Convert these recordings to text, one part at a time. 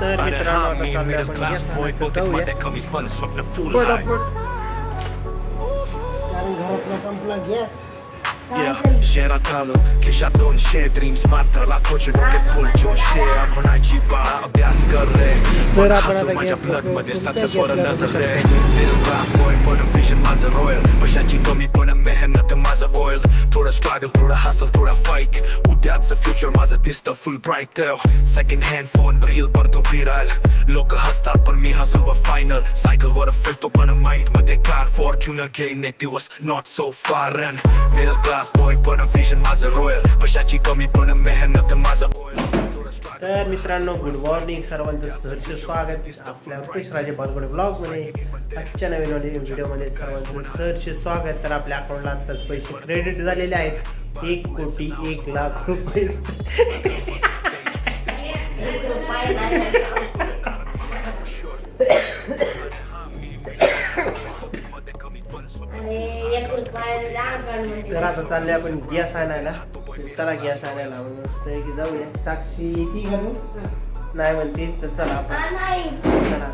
तर अरे मित्रांनो हा आता मी चाललोय मिडल आपण क्लास या बॉय सणात पॉकेट जाऊया. मध्ये कमी पण स्वप्न फुल पटापट. कारण घरातला संपला गॅस Yeah, शहरात आलो खिशात दोनशे ड्रीम्स मात्र लाखोचे डोके फुल जोशे म्हणायची बाळा अभ्यास कर रे तर पण आपण हसू आता माझ्या गेम ब्लड बघू. मध्ये कोणत्या सक्सेस वर गेमला नजर बघू रे शकतो? Middle class boy Hardle through the hustle, through the fight Who doubts the future, mază full Fulbright tău Second hand phone, real parto viral. Local hastar për me hustle vë final. Cycle wore a fit, për në mind. Më car. fortune again It was not so far and Middle class boy but në vision maza royal. But që come, komi për në mehen në maza mazë oil. तर मित्रांनो good morning सर्वांचं सहर्ष स्वागत. आपल्या कृष्णराजे बालगुडे ब्लॉगमध्ये आजच्या नवीन व्हिडिओमध्ये सर्वांचं सहर्ष स्वागत. तर आपल्या अकाउंटला आत्ताच पैसे क्रेडिट झालेले आहेत. एक कोटी एक लाख रुपये. तर आता चालले आपण गॅस आणायला. चला गॅस आणायला मस्त की जाऊया. साक्षी ती का नाही म्हणते तर चला आपण. चला.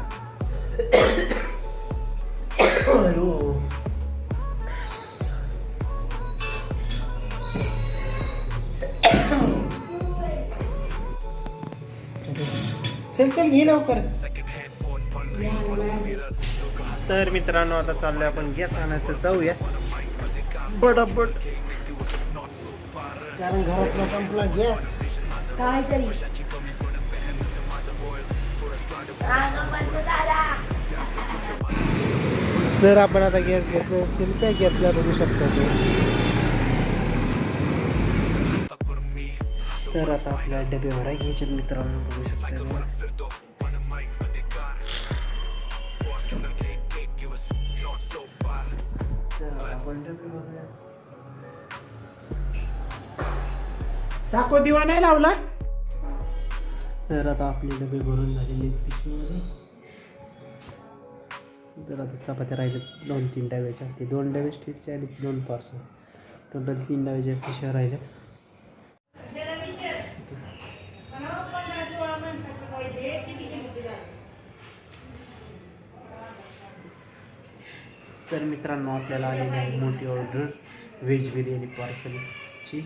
चल चल घे लवकर. तर मित्रांनो आता चाललोय आपण. गॅस आणायचं जाऊया. पटापट. कारण घरातला संपला गॅस काहीतरी. जर आपण आता गॅस घेतला शिल्प्या गॅसला बघू शकतो तर आता आपल्या डबे भराय घ्यायचे मित्रांनो बघू शकतो तर आपण डबे भरूया साको दिवा नाही लावला? तर आता आपले डबे भरून झालेले आहेत पिशवीमध्ये. तर आता चपात्या राहिल्यात दोन तीन डब्याच्या. ते दोन डबे स्टीलचे आणि दोन पार्सल. टोटल तीन डब्याच्या पिशव्या राहिल्यात. तर मित्रांनो आपल्याला आलेली आहे मोठी ऑर्डर व्हेज बिर्याणी पार्सलची